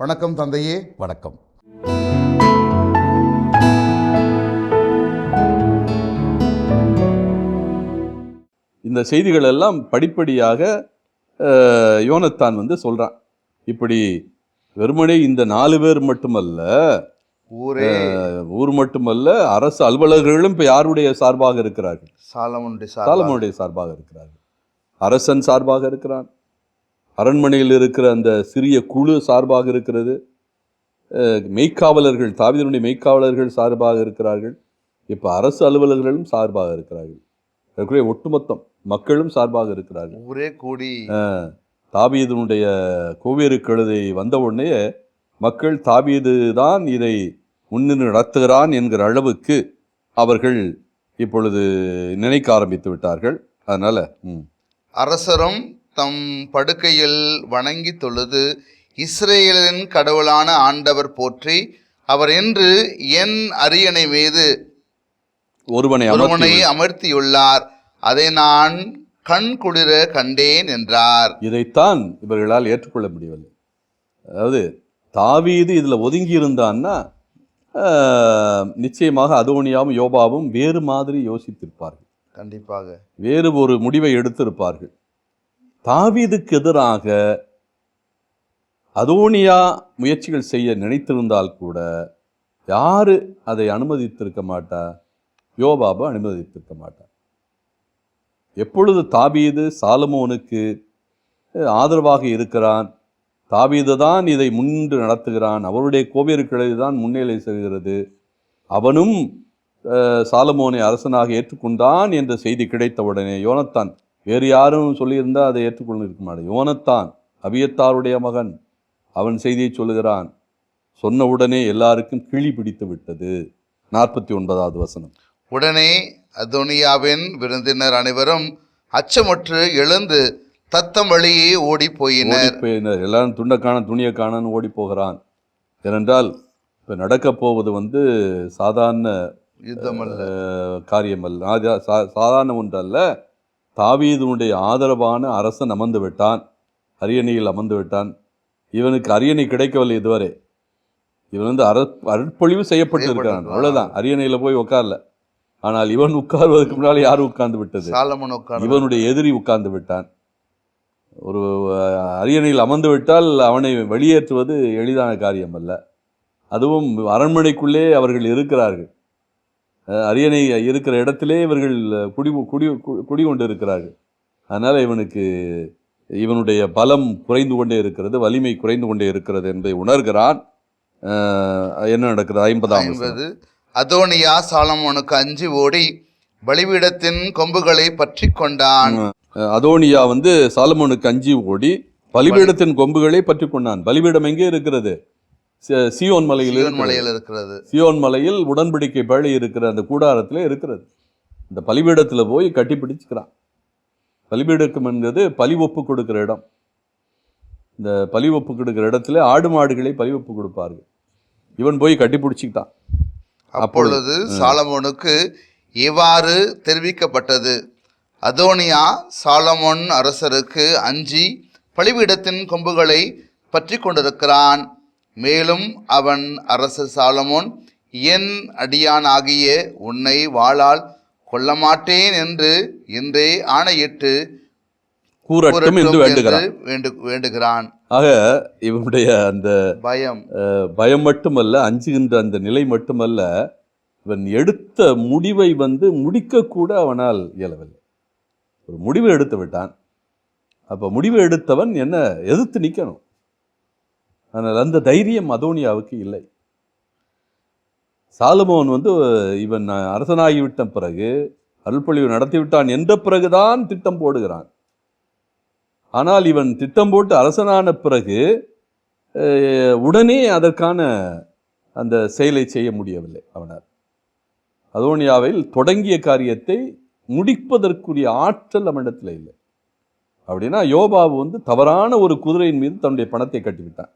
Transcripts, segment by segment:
வணக்கம் தந்தையே வணக்கம். இந்த செய்திகள் எல்லாம் படிப்படியாக யோனத்தான் வந்து சொல்றான். இப்படி வெறுமனே இந்த நாலு பேர் மட்டுமல்ல ஊரே. ஊர் மட்டுமல்ல அரசு அலுவலர்களும் இப்ப யாருடைய சார்பாக இருக்கிறார்கள்? சாலமனுடைய சாலமோனுடைய சார்பாக இருக்கிறார்கள். அரசன் சார்பாக இருக்கிறான். அரண்மனையில் இருக்கிற அந்த சிறிய குழு சார்பாக இருக்கிறது. மெய்க்காவலர்கள் தாவீதனுடைய மெய்க்காவலர்கள் சார்பாக இருக்கிறார்கள். இப்போ அரசு அலுவலர்களும் சார்பாக இருக்கிறார்கள். அதற்குரிய ஒட்டுமொத்தம் மக்களும் சார்பாக இருக்கிறார்கள். ஊரே கூடி. தாவீதனுடைய கோவேறு கழுதை வந்த உடனே மக்கள் தாவீது தான் இதை முன்னின்று நடத்துகிறான் என்கிற அளவுக்கு அவர்கள் இப்பொழுது நினைக்க ஆரம்பித்து விட்டார்கள். அதனால அரசரும் தம் படுக்கையில் வணங்கி தொழுது இஸ்ரேலின் கடவுளான ஆண்டவர் போற்றி அவர் என்று என் அரியணை மீது ஒருவனை ஒருவனை அமர்த்தி அமர்த்தியுள்ளார். அதை நான் கண் குளிர கண்டேன் என்றார். இதைத்தான் இவர்களால் ஏற்றுக்கொள்ள முடியவில்லை. அதாவது தாவீது இதில் ஒதுங்கி இருந்தான்னா நிச்சயமாக அதோனியாவும் யோபாவும் வேறு மாதிரி யோசித்திருப்பார்கள். கண்டிப்பாக. வேறு ஒரு முடிவை எடுத்திருப்பார்கள். தாவீதுக்கு எதிராக அதோனியா முயற்சிகள் செய்ய நினைத்திருந்தால் கூட யாரு அதை அனுமதித்திருக்க மாட்டா? யோபாபு அனுமதித்திருக்க மாட்டான் எப்பொழுது தாபீது சாலமோனுக்கு ஆதரவாக இருக்கிறான்? தாபீது தான் இதை முன்று நடத்துகிறான். அவருடைய கோவியர்களை தான் முன்னிலை செய்கிறது அவனும் சாலமோனை அரசனாக ஏற்றுக்கொண்டான் என்ற செய்தி கிடைத்தவுடனே யோனத்தான் வேறு யாரும் சொல்லியிருந்தா அதை ஏற்றுக்கொண்டு இருக்க மாட்டான். யோனத்தான் அபியத்தாருடைய மகன் அவன் செய்தியை சொல்லுகிறான். சொன்ன உடனே எல்லாருக்கும் கிளி பிடித்து விட்டது. நாற்பத்தி ஒன்பதாவது வசனம். உடனே அதோனியாவின் விருந்தினர் அனைவரும் அச்சமுற்று எழுந்து தத்தம் வழியே ஓடி போயினர். போயினர். எல்லாரும் துண்டக்கான துணியை காணன்னு ஓடி போகிறான். ஏனென்றால் இப்போ நடக்கப் போவது வந்து சாதாரண யுத்தம் அல்ல ஆதா- சா- சாதாரண ஒன்றல்ல. தாவீதுனுடைய ஆதரவான அரசன் அமர்ந்து விட்டான். அரியணையில் அமர்ந்து விட்டான். இவனுக்கு அரியணை கிடைக்கவில்லை இதுவரை. இவன் வந்து அர அருட்பொழிவு செய்யப்பட்டிருக்கிறான் செய்யப்பட்டிருக்கிறான். அவ்வளவுதான். அரியணையில் போய் உட்காரல. ஆனால் இவன் உட்கார்வதற்கு முன்னால் யார் உட்கார்ந்து விட்டது? இவனுடைய எதிரி உட்கார்ந்து விட்டான். ஒரு அரியணையில் அமர்ந்து விட்டால் அவனை வெளியேற்றுவது எளிதான காரியம் அல்ல அதுவும் அரண்மனைக்குள்ளே அவர்கள் இருக்கிறார்கள். அரியணை இருக்கிற இடத்திலே இவர்கள் குடி குடி குடிகொண்டு இருக்கிறார்கள் அதனால் இவனுக்கு இவனுடைய பலம் குறைந்து கொண்டே இருக்கிறது வலிமை குறைந்து கொண்டே இருக்கிறது என்பதை உணர்கிறான். என்ன நடக்கிறது ஐம்பதாம் அதோனியா சாலமோனுக்கு அஞ்சி ஓடி பலிபீடத்தின் கொம்புகளை பற்றி கொண்டான். அதோனியா வந்து சாலமோனுக்கு அஞ்சி ஓடி பலிபீடத்தின் கொம்புகளை பற்றி கொண்டான். பலிபீடம் எங்கே இருக்கிறது? சியோன் மலையில். மலையில் இருக்கிறது. சியோன் மலையில் உடன்படிக்கை பழி இருக்கிற அந்த கூடாரத்தில் இருக்கிறது. இந்த பலிபீடத்தில் போய் கட்டி பிடிச்சுக்கிறான். பலிபீடக்கம் என்கிறது பலி ஒப்பு கொடுக்கிற இடம். இந்த பலி ஒப்பு கொடுக்கிற இடத்துல ஆடு மாடுகளை பலி ஒப்பு கொடுப்பார்கள். இவன் போய் கட்டி பிடிச்சிக்கிட்டான். அப்பொழுது சாலமோனுக்கு இவ்வாறு தெரிவிக்கப்பட்டது. அதோனியா சாலமோன் அரசருக்கு அஞ்சி பலிபீடத்தின் கொம்புகளை பற்றி கொண்டிருக்கிறான். மேலும் அவன் அரசர் சாலமோன் என் அடியானாகிய உன்னை வாளால் கொல்ல மாட்டேன் என்று இன்றே ஆணையிட்டு கூறட்டும் என்று வேண்டுகிறான். ஆக இவனுடைய அந்த பயம். பயம் மட்டுமல்ல அஞ்சுகின்ற அந்த நிலை மட்டுமல்ல இவன் எடுத்த முடிவை வந்து முடிக்கக்கூட அவனால் இயலவில்லை. ஒரு முடிவை எடுத்து விட்டான். அப்போ முடிவு எடுத்தவன் என்ன எதிர்த்து நிற்கணும் ஆனால் அந்த தைரியம் அதோனியாவுக்கு இல்லை. சாலுமோன் வந்து இவன் அரசனாகிவிட்ட பிறகு அருள்பொழிவு நடத்திவிட்டான் என்ற பிறகுதான் திட்டம் போடுகிறான். ஆனால் இவன் திட்டம் போட்டு அரசனான பிறகு உடனே அதற்கான அந்த செயலை செய்ய முடியவில்லை அவனால். அதோனியாவில் தொடங்கிய காரியத்தை முடிப்பதற்குரிய ஆற்றல் அவனிடத்தில் இல்லை. அப்படின்னா யோபாவு வந்து தவறான ஒரு குதிரையின் மீது தன்னுடைய பணத்தை கட்டிவிட்டான்.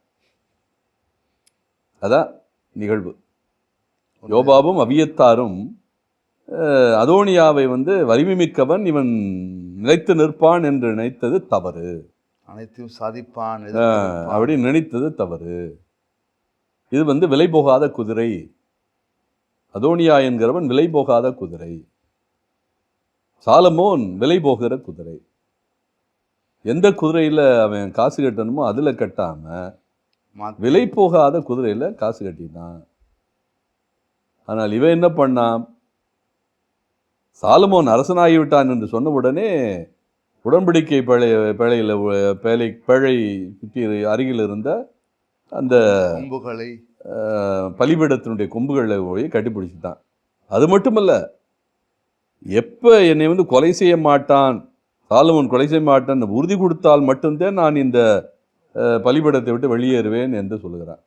அதான் நிகழ்வு. யோபாவும் அவியத்தாரும் அதோனியாவை வந்து வலிமை மிக்கவன் இவன் நிலைத்து நிற்பான் என்று நினைத்தது தவறு. அனைத்தையும் சாதிப்பான் அப்படி நினைத்தது தவறு. இது வந்து விலை போகாத குதிரை. அதோனியா என்கிறவன் விலை போகாத குதிரை. சாலமோன் விலை போகிற குதிரை. எந்த குதிரையில அவன் காசு கட்டணுமோ அதுல கட்டாம மாத்தி- விலை போகாத குதிரையில காசு கட்டினான். ஆனால் இவன் என்ன பண்ணான்? சாலமோன் அரசனாகிவிட்டான் என்று சொன்ன உடனே உடன்படிக்கை பிழை பிழையில் பேழை பேழை சுற்றி அருகில் இருந்த அந்த கொம்புகளை. பலிபீடத்தினுடைய கொம்புகளை போய் கட்டிப்பிடிச்சிட்டான். அது மட்டுமல்ல எப்போ என்னை வந்து கொலை செய்ய மாட்டான் சாலமோன் கொலை செய்ய மாட்டான் உறுதி கொடுத்தால் மட்டும்தான் நான் இந்த பலிபீடத்தை விட்டு வெளியேறுவேன் என்று சொல்லுகிறான்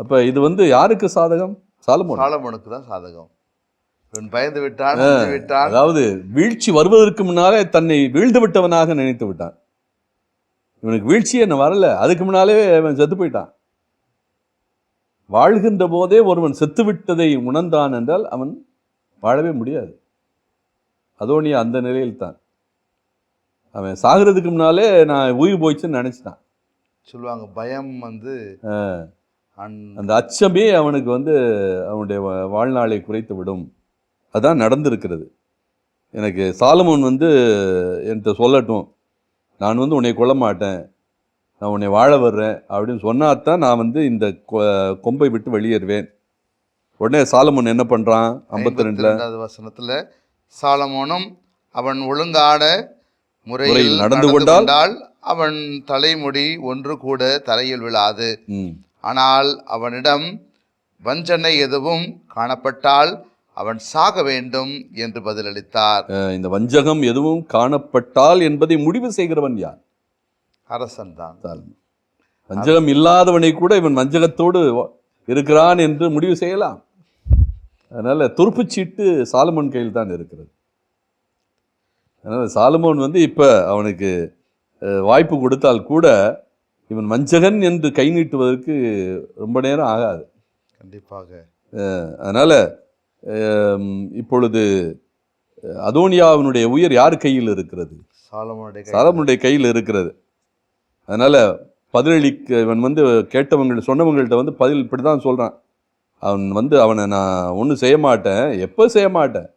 அப்ப இது வந்து யாருக்கு சாதகம்? சாலமோன் சாலமோனுக்கு தான் சாதகம். பயந்து விட்டான் விட்டான். அதாவது வீழ்ச்சி வருவதற்கு முன்னாலே தன்னை வீழ்ந்து விட்டவனாக நினைத்து விட்டான். இவனுக்கு வீழ்ச்சி என்ன வரல. அதுக்கு முன்னாலே அவன் செத்து போயிட்டான். வாழ்கின்ற போதே ஒருவன் செத்து விட்டதை உணர்ந்தான் என்றால் அவன் வாழவே முடியாது. அதோனியா அந்த நிலையில் தான் அவன் சாகிறதுக்கு முன்னாலே நான் உயிர் போயிடுச்சுன்னு நினைச்சிட்டான். சொல்லுவாங்க பயம் வந்து அந்த அச்சமே அவனுக்கு வந்து அவனுடைய வாழ்நாளை குறைத்து விடும். அதான் நடந்திருக்கிறது. எனக்கு சாலமோன் வந்து என்கிட்ட சொல்லட்டும். நான் வந்து உன்னை கொல்ல மாட்டேன். நான் உன்னை வாழ வர்றேன் அப்படின்னு சொன்னாதான் நான் வந்து இந்த கொ- கொம்பை விட்டு வெளியேறுவேன். உடனே சாலமோன் என்ன பண்ணுறான் ஐம்பத்தி ரெண்டில் 52வது வசனத்துல சாலமோனும் அவன் ஒழுங்கான முறையில் நடந்து கொண்டால் அவன் தலைமுடி ஒன்று கூட தரையில் விழாது. ஆனால் அவனிடம் வஞ்சனை எதுவும் காணப்பட்டால் அவன் சாக வேண்டும் என்று பதிலளித்தார். இந்த வஞ்சகம் எதுவும் காணப்பட்டால் என்பதை முடிவு செய்கிறவன் யார்? அரசன் தான். வஞ்சகம் இல்லாதவனை கூட இவன் வஞ்சகத்தோடு இருக்கிறான் என்று முடிவு செய்யலாம். அதனால துருப்புச்சீட்டு சாலமோன் கையில் தான் இருக்கிறது. அதனால சாலமோன் வந்து இப்ப அவனுக்கு வாய்ப்பு கொடுத்தால் கூட இவன் வஞ்சகன் என்று கை நீட்டுவதற்கு ரொம்ப நேரம் ஆகாது. கண்டிப்பாக. அதனால இப்பொழுது அதோனியாவினுடைய உயிர் யார் கையில் இருக்கிறது? சாலமோனுடைய கையில். இருக்கிறது. அதனால பதிலளிக்க இவன் வந்து கேட்டவங்க சொன்னவங்கள்ட்ட வந்து பதில் இப்படி தான் சொல்கிறான் அவன் வந்து அவனை நான் ஒன்றும் செய்ய மாட்டேன். எப்போ செய்ய மாட்டேன்?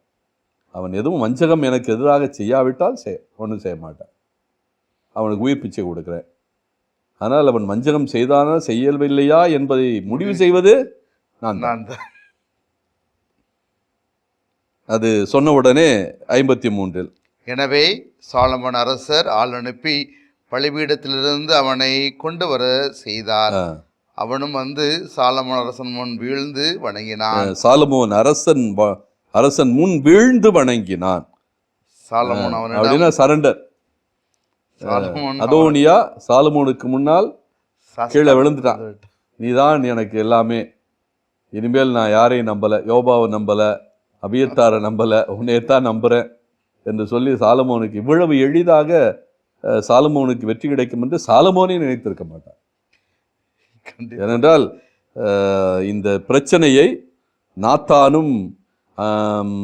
அவன் எதுவும் வஞ்சகம் எனக்கு எதிராக செய்யாவிட்டால் செய் ஒன்றும் செய்ய மாட்டேன். அவனுக்கு உயிர் பிச்சை கொடுக்குறேன். ஆனால் அவன் வஞ்சகம் செய்தானா செய்யவில்லையா என்பதை முடிவு செய்வது நான் தான். நான் தான். அது சொன்ன உடனே ஐம்பத்தி மூன்றில் எனவே சாலமோன் அரசர் ஆள் அனுப்பி பலிபீடத்திலிருந்து அவனை கொண்டு வர செய்தார். அவனும் வந்து சாலமோன் அரசன் முன் வீழ்ந்து வணங்கினான். சாலமோன் அரசன் அரசன் முன் வீழ்ந்து வணங்கினான். அப்படின்னா சரண்டர். அதோனியா சாலமோனுக்கு முன்னால் கீழே விழுந்துட்டான். நீதான் எனக்கு எல்லாமே. இனிமேல் நான் யாரையும் நம்பல யோபாவை நம்பல அபியத்தாரை நம்பல உன்னையத்தான் நம்புறேன் என்று சொல்லி சாலமோனுக்கு இவ்வளவு எளிதாக சாலமோனுக்கு வெற்றி கிடைக்கும் என்று சாலமோனே நினைத்திருக்க மாட்டான். ஏனென்றால் இந்த பிரச்சனையை நாத்தானும் ஆம்,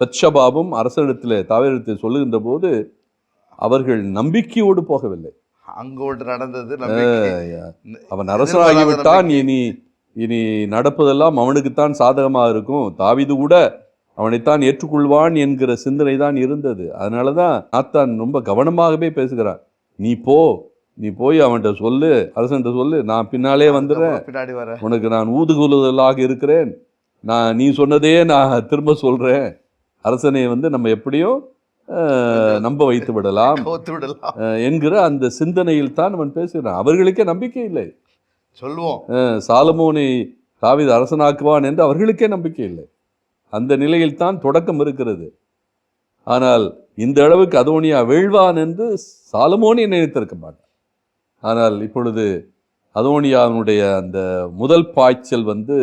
பத்ஷபாவும் அரசனிடத்தில் தாவரிடத்தில் சொல்லுகின்ற போது அவர்கள் நம்பிக்கையோடு போகவில்லை. அங்கோடு நடந்தது அவன் அரசனாகி விட்டான். இனி இனி நடப்பதெல்லாம் அவனுக்குத்தான் சாதகமாக இருக்கும். தாவீது கூட அவனைத்தான் ஏற்றுக்கொள்வான் என்கிற சிந்தனை தான் இருந்தது. அதனால தான் நாத்தான் ரொம்ப கவனமாகவே பேசுகிறான். நீ போ நீ போய் அவன்கிட்ட சொல்லு அரசன்கிட்ட சொல்லு. நான் பின்னாலே வந்துடுறேன். பின்னாடி வர. உனக்கு நான் ஊதுகுலுதலாக இருக்கிறேன். நான் நீ சொன்னதே நான் திரும்ப சொல்கிறேன் அரசனை வந்து நம்ம எப்படியும் அஹ், நம்ப வைத்து விடலாம். என்கிற அந்த சிந்தனையில் தான் அவன் பேசுகிறான். அவர்களுக்கே நம்பிக்கை இல்லை. சொல்லுவோம் சாலமோனை தாவீது அரசனாக்குவான் என்று அவர்களுக்கே நம்பிக்கை இல்லை. அந்த நிலையில் தான் தொடக்கம் இருக்கிறது. ஆனால் இந்த அளவுக்கு அதோனியா வீழ்வான் என்று சாலமோனே நினைத்திருக்க மாட்டான். ஆனால் இப்பொழுது அதோனியாவினுடைய அந்த முதல் பாய்ச்சல் வந்து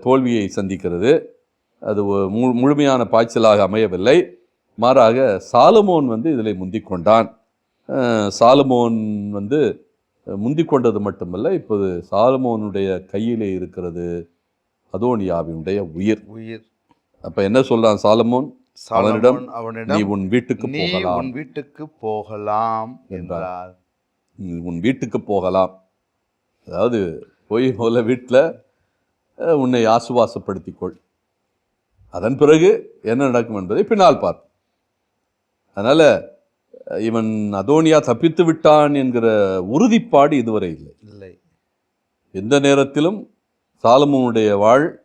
தோல்வியை சந்திக்கிறது. அது மு- முழுமையான பாய்ச்சலாக அமையவில்லை. மாறாக சாலமோன் வந்து இதில் முந்திக் கொண்டான் அஹ், சாலமோன் வந்து முந்திக் கொண்டது மட்டுமல்ல இப்போது சாலமோனுடைய கையிலே இருக்கிறது அதோனியாவினுடைய உயிர். உயிர். அப்ப என்ன சொல்றான் சாலமோன்? அவனிடம் சாலமோன் நீ அவனிடம் உன் வீட்டுக்கு போகலாம் உன் வீட்டுக்கு போகலாம் என்றார். உன் வீட்டுக்கு போகலாம். அதாவது போய் முதல்ல வீட்டில் உன்னை ஆசுவாசப்படுத்திக் கொள் அதன் பிறகு என்ன நடக்கும் என்பதை பின்னால் பார்ப்போம். அதனால இவன் அதோனியா தப்பித்து விட்டான் என்கிற உறுதிப்பாடு இதுவரை இல்லை. இல்லை. எந்த நேரத்திலும் சாலமோனுடைய வாழ்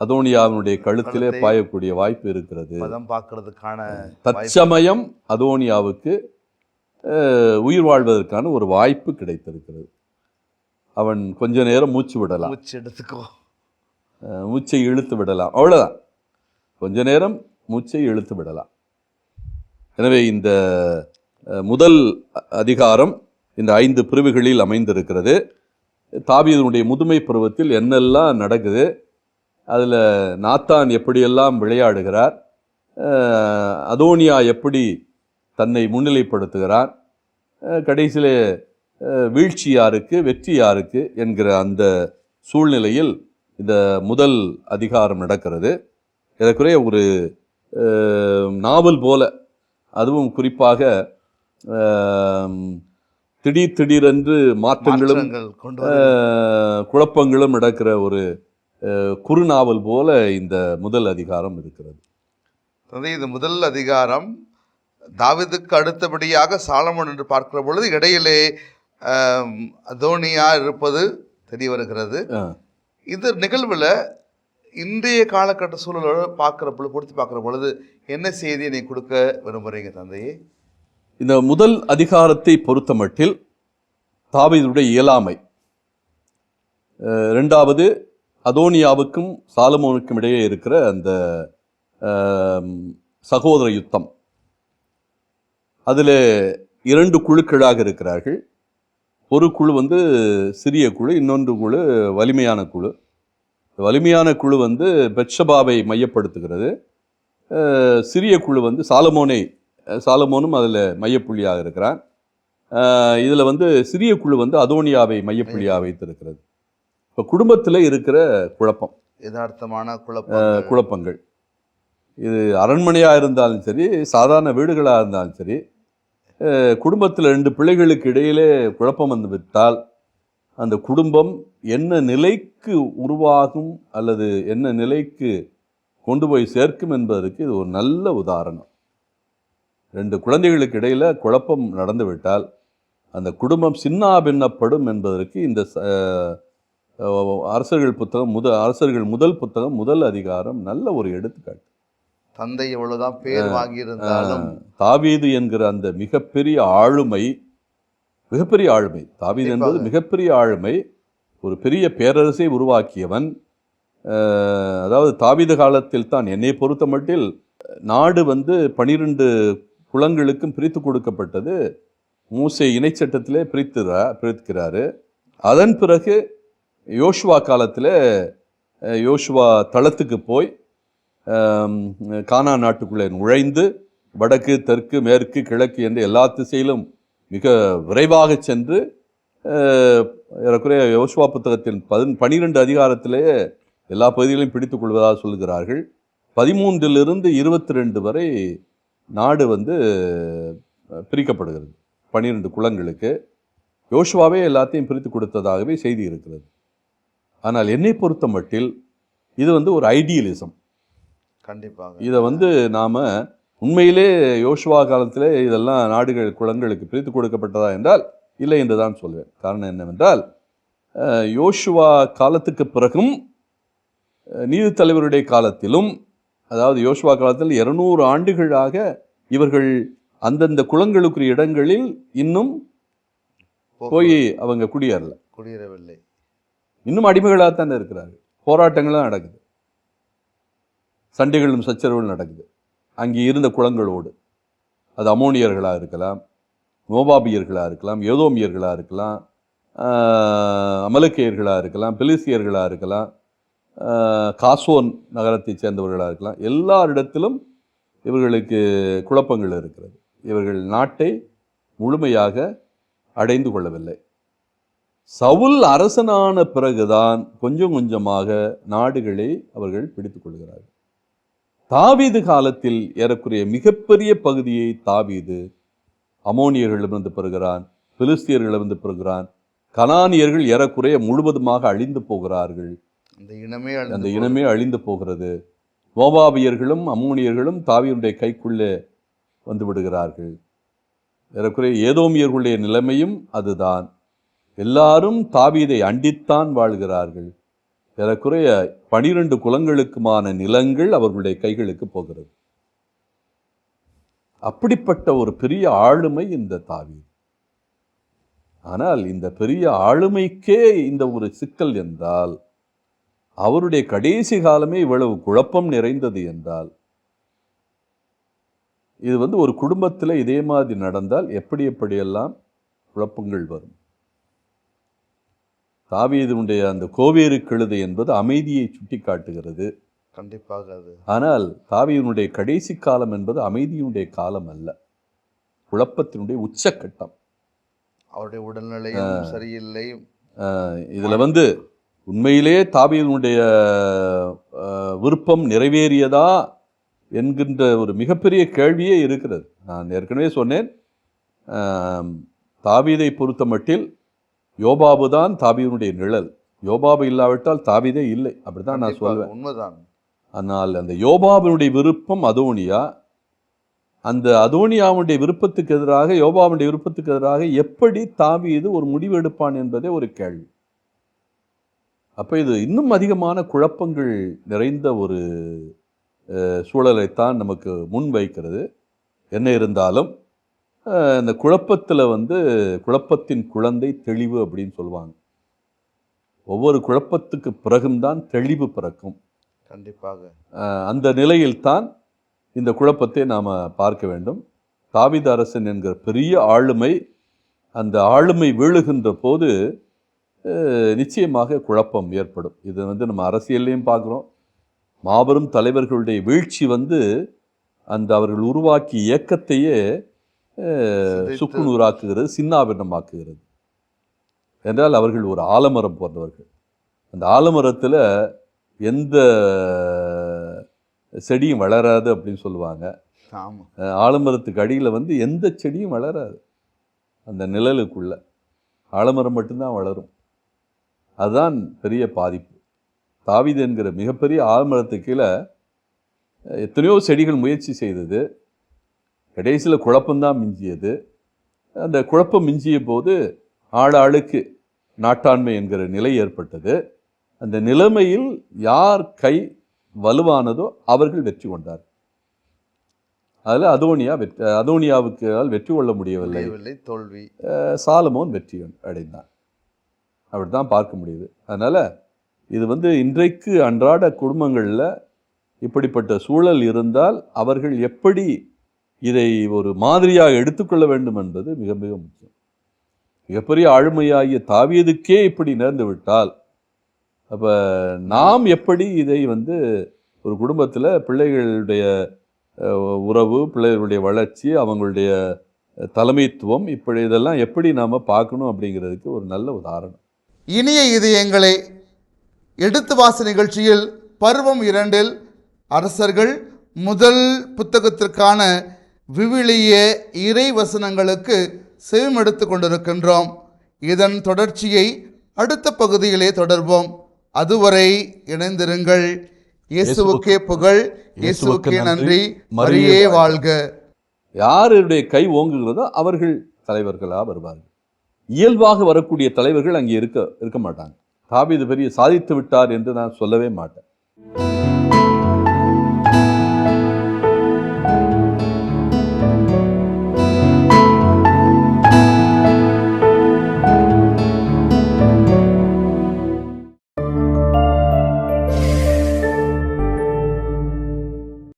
அதோனியாவினுடைய கழுத்திலே கழுத்தை- பாயக்கூடிய வாய்ப்பு இருக்கிறது. பார்க்கறதுக்கான. தற்சமயம் அதோனியாவுக்கு உயிர் வாழ்வதற்கான ஒரு வாய்ப்பு கிடைத்திருக்கிறது. அவன் கொஞ்ச நேரம் மூச்சு விடலாம். மூச்சு எடுத்துக்கோ. மூச்சை இழுத்து விடலாம். அவ்வளோதான் கொஞ்ச நேரம் மூச்சை இழுத்து விடலாம். எனவே இந்த முதல் அதிகாரம் இந்த ஐந்து பிரிவுகளில் அமைந்திருக்கிறது. தாவீதுனுடைய முதுமை பருவத்தில் என்னெல்லாம் நடக்குது அதில் நாத்தான் எப்படியெல்லாம் விளையாடுகிறார் அதோனியா எப்படி தன்னை முன்னிலைப்படுத்துகிறார் கடைசியில் கடைசியிலே வீழ்ச்சி யாருக்கு வெற்றி யாருக்கு என்கிற அந்த சூழ்நிலையில் இந்த முதல் அதிகாரம் நடக்கிறது. ஏறக்குறைய ஒரு நாவல் போல. அதுவும் குறிப்பாக திடீர் திடீரென்று மாற்றங்களும் குழப்பங்களும் நடக்கிற ஒரு குறுநாவல் போல இந்த முதல் அதிகாரம் இருக்கிறது. இந்த முதல் அதிகாரம் தாவீதுக்கு அடுத்தபடியாக சாலமோன் என்று பார்க்கிற பொழுது இடையிலே ஆம், அதோனியா இருப்பது தெரிய வருகிறது. இந்த நிகழ்வில் இன்றைய காலகட்ட சூழலோடு பார்க்குற பொழுது பொறுத்து பார்க்குற பொழுது என்ன செய்தியை நீ கொடுக்க விரும்புகிறீங்க தந்தையே? இந்த முதல் அதிகாரத்தை பொறுத்தமட்டில் தாவீதுடைய இயலாமை. ரெண்டாவது அதோனியாவுக்கும் சாலமோனுக்கும் இடையே இருக்கிற அந்த சகோதர யுத்தம். அதில் இரண்டு குழுக்களாக இருக்கிறார்கள். ஒரு குழு வந்து சிறிய குழு இன்னொன்று குழு வலிமையான குழு. வலிமையான குழு வந்து பெட்ஷபாவை மையப்படுத்துகிறது. சிறிய குழு வந்து சாலமோனை சாலமோனும் அதில் மையப்புள்ளியாக இருக்கிறான். இதில் வந்து சிறிய குழு வந்து அதோனியாவை மையப்புள்ளியாக வைத்திருக்கிறது. இப்போ குடும்பத்தில் இருக்கிற குழப்பம். யதார்த்தமான குழப்பங்கள். இது அரண்மனையாக இருந்தாலும் சரி சாதாரண வீடுகளாக இருந்தாலும் சரி குடும்பத்தில் ரெண்டு பிள்ளைகளுக்கு இடையிலே குழப்பம் வந்து விட்டால் அந்த குடும்பம் என்ன நிலைக்கு உருவாகும் அல்லது என்ன நிலைக்கு கொண்டு போய் சேர்க்கும் என்பதற்கு இது ஒரு நல்ல உதாரணம். ரெண்டு குழந்தைகளுக்கு இடையில் குழப்பம் நடந்துவிட்டால் அந்த குடும்பம் சின்னாபின்னப்படும் என்பதற்கு இந்த அரசர்கள் புத்தகம் முதல் அரசர்கள் முதல் புத்தகம் முதல் அதிகாரம் நல்ல ஒரு எடுத்துக்காட்டு. தந்தை எவ்வளவுதான் பேர் வாங்கியிருந்தாலும் தாவீது என்கிற அந்த மிகப்பெரிய ஆளுமை மிகப்பெரிய ஆளுமை. தாவீது என்பது. மிகப்பெரிய ஆளுமை ஒரு பெரிய பேரரசை உருவாக்கியவன். அதாவது தாவீது காலத்தில் தான் என்னை பொறுத்த மட்டில் நாடு வந்து பனிரெண்டு குலங்களுக்கும் பிரித்து கொடுக்கப்பட்டது. மூசை இணைச்சட்டத்திலே பிரித்துறா பிரிக்கிறாரு அதன் பிறகு யோசுவா காலத்தில் யோசுவா தளத்துக்கு போய் கானா நாட்டுக்குள்ளே நுழைந்து வடக்கு தெற்கு மேற்கு கிழக்கு என்று எல்லா திசையிலும் மிக விரைவாக சென்று ஏறக்குறைய யோசுவா புத்தகத்தின் பதின் பனிரெண்டு அதிகாரத்திலேயே எல்லா பகுதிகளையும் பிடித்துக் கொள்வதாக சொல்கிறார்கள் பதிமூன்றிலிருந்து இருபத்தி ரெண்டு வரை நாடு வந்து பிரிக்கப்படுகிறது. பனிரெண்டு குளங்களுக்கு. யோசுவாவே எல்லாத்தையும் பிரித்து கொடுத்ததாகவே செய்தி இருக்கிறது. ஆனால் என்னை பொறுத்த மட்டில் இது வந்து ஒரு ஐடியலிசம். கண்டிப்பாக. இதை வந்து நாம் உண்மையிலே யோசுவா காலத்திலே இதெல்லாம் நாடுகள் குளங்களுக்கு பிரித்து கொடுக்கப்பட்டதா என்றால் இல்லை என்று தான் சொல்வேன். காரணம் என்னவென்றால் யோசுவா காலத்துக்கு பிறகும் நீதித் தலைவருடைய காலத்திலும் அதாவது யோசுவா காலத்தில் இருநூறு ஆண்டுகளாக இவர்கள் அந்தந்த குளங்களுக்குரிய இடங்களில் இன்னும் போய் அவங்க குடியேறல. குடியேறவில்லை. இன்னும் அடிமைகளாகத்தானே இருக்கிறார்கள். போராட்டங்களும் நடக்குது. சண்டைகளும் சச்சரவுகள் நடக்குது. அங்கே இருந்த குளங்களோடு. அது அமோனியர்களாக இருக்கலாம் மோபாபியர்களாக இருக்கலாம் ஏதோமியர்களாக இருக்கலாம் அமலக்கியர்களாக இருக்கலாம் பெலிசியர்களாக இருக்கலாம் காசோன் நகரத்தைச் சேர்ந்தவர்களாக இருக்கலாம். எல்லாரிடத்திலும் இவர்களுக்கு குழப்பங்கள் இருக்கிறது. இவர்கள் நாட்டை முழுமையாக அடைந்து கொள்ளவில்லை. சவுல் அரசனான பிறகுதான் கொஞ்சம் கொஞ்சமாக நாடுகளை அவர்கள் பிடித்துக் கொள்கிறார்கள். தாவீது காலத்தில் ஏறக்குறைய மிகப்பெரிய பகுதியை தாவீது அமோனியர்களிடமிருந்து பெறுகிறான் பிலிஸ்தியர்களிடமிருந்து பெறுகிறான். கனானியர்கள் ஏறக்குறைய முழுவதுமாக அழிந்து போகிறார்கள். அந்த இனமே அந்த இனமே அழிந்து போகிறது. மோபாபியர்களும் அம்மோனியர்களும் தாவீருடைய கைக்குள்ளே வந்து விடுகிறார்கள். ஏறக்குறைய ஏதோமியர்களுடைய நிலைமையும் அதுதான். எல்லாரும் தாவீதை அண்டித்தான் வாழ்கிறார்கள். ஏறக்குறைய பனிரெண்டு குலங்களுக்குமான நிலங்கள் அவர்களுடைய கைகளுக்கு போகிறது. அப்படிப்பட்ட ஒரு பெரிய ஆளுமை இந்த தாவி ஆனால் இந்த பெரிய ஆளுமைக்கே இந்த ஒரு சிக்கல் என்றால் அவருடைய கடைசி காலமே இவ்வளவு குழப்பம் நிறைந்தது என்றால் இது வந்து ஒரு குடும்பத்தில் இதே மாதிரி நடந்தால் எப்படி எப்படியெல்லாம் குழப்பங்கள் வரும்? தாவீதுடைய அந்த கோவேறு கழுதை என்பது அமைதியை சுட்டி காட்டுகிறது கண்டிப்பாக அது. ஆனால் தாவீதுனுடைய கடைசி காலம் என்பது அமைதியினுடைய காலம் அல்ல. குழப்பத்தினுடைய உச்சக்கட்டம். அவருடைய உடல்நிலையும் சரியில்லை. இதுல வந்து உண்மையிலே தாவீதுனுடைய விருப்பம் நிறைவேறியதா என்கின்ற ஒரு மிகப்பெரிய கேள்வியே இருக்கிறது. நான் ஏற்கனவே சொன்னேன். தாவீதை பொறுத்த மட்டில் யோபாபு தான் தாவீதுனுடைய நிழல். யோபாபு இல்லாவிட்டால் தாவீதே இல்லை. அப்படிதான் நான் கண்டிப்பாக, சொல்வேன். உண்மைதான். ஆனால் அந்த யோபாவினுடைய விருப்பம் அதோனியா? அந்த அதோனியாவுடைய விருப்பத்துக்கு எதிராக யோபாவுடைய விருப்பத்துக்கு எதிராக எப்படி தாவீது ஒரு முடிவு எடுப்பான் என்பதே ஒரு கேள்வி. அப்போ இது இன்னும் அதிகமான குழப்பங்கள் நிறைந்த ஒரு சூழலைத்தான் நமக்கு முன் வைக்கிறது என்ன இருந்தாலும் இந்த குழப்பத்தில் வந்து குழப்பத்தின் குழந்தை தெளிவு அப்படின்னு சொல்லுவாங்க. ஒவ்வொரு குழப்பத்துக்கு பிறகும் தான் தெளிவு பிறக்கும். கண்டிப்பாக. அந்த நிலையில்தான் இந்த குழப்பத்தை நாம் பார்க்க வேண்டும். தாவீது அரசன் என்கிற பெரிய ஆளுமை அந்த ஆளுமை வீழுகின்ற போது நிச்சயமாக குழப்பம் ஏற்படும். இது வந்து நம்ம அரசியல்லையும் பார்க்குறோம். மாபெரும் தலைவர்களுடைய வீழ்ச்சி வந்து அந்த அவர்கள் உருவாக்கிய இயக்கத்தையே அஹ், சிதைத்து- சுக்குநூறாக்குகிறது சின்னாபின்னமாக்குகிறது என்றால் அவர்கள் ஒரு ஆலமரம் போன்றவர்கள். அந்த ஆலமரத்தில் எந்த செடியும் வளராது அப்படின்னு சொல்லுவாங்க. ஆலமரத்துக்கு அடியில் வந்து எந்த செடியும் வளராது. அந்த நிழலுக்குள்ள. ஆலமரம் மட்டும்தான் வளரும். அதுதான் பெரிய பாதிப்பு. தாவீது என்கிற மிகப்பெரிய ஆலமரத்துக்கு கீழே எத்தனையோ செடிகள் முயற்சி செய்தது. கடைசியில் குழப்பம்தான் மிஞ்சியது. அந்த குழப்பம் மிஞ்சிய போது ஆள் ஆளுக்கு நாட்டாண்மை என்கிற நிலை ஏற்பட்டது. அந்த நிலைமையில் யார் கை வலுவானதோ அவர்கள் வெற்றி கொண்டார். அதில் அதோனியா வெற்றி அதோனியாவுக்கு வெற்றி கொள்ள முடியவில்லை. தோல்வி. சாலமோன் வெற்றி அடைந்தான். அப்படி தான் பார்க்க முடியுது. அதனால் இது வந்து இன்றைக்கு அன்றாட குடும்பங்களில் இப்படிப்பட்ட சூழல் இருந்தால் அவர்கள் எப்படி இதை ஒரு மாதிரியாக எடுத்துக்கொள்ள வேண்டும் என்பது மிக மிக முக்கியம். மிகப்பெரிய ஆளுமையாகிய தாவியதுக்கே இப்படி நேர்ந்து விட்டால் அப்போ நாம் எப்படி இதை வந்து ஒரு குடும்பத்தில் பிள்ளைகளுடைய உறவு பிள்ளைகளுடைய வளர்ச்சி அவங்களுடைய தலைமைத்துவம் இப்படி இதெல்லாம் எப்படி நாம் பார்க்கணும் அப்படிங்கிறதுக்கு ஒரு நல்ல உதாரணம். இனிய இதயங்களை எடுத்து வாச நிகழ்ச்சியில் பருவம் இரண்டில் அரசர்கள் முதல் புத்தகத்திற்கான விவிலிய இறை வசனங்களுக்கு செவிமெடுத்து கொண்டிருக்கின்றோம். இதன் தொடர்ச்சியை அடுத்த பகுதியிலே தொடர்வோம். அதுவரை இணைந்திருங்கள். இயேசுவுக்கே புகழ். இயேசுவுக்கே நன்றி. மரியே வாழ்க. யாருடைய கை ஓங்குகிறதோ அவர்கள் தலைவர்களாக வருவார்கள். இயல்பாக வரக்கூடிய தலைவர்கள் அங்கே இருக்க இருக்க மாட்டாங்க. தாவீது பெரிய சாதித்து விட்டார் என்று நான் சொல்லவே மாட்டேன்.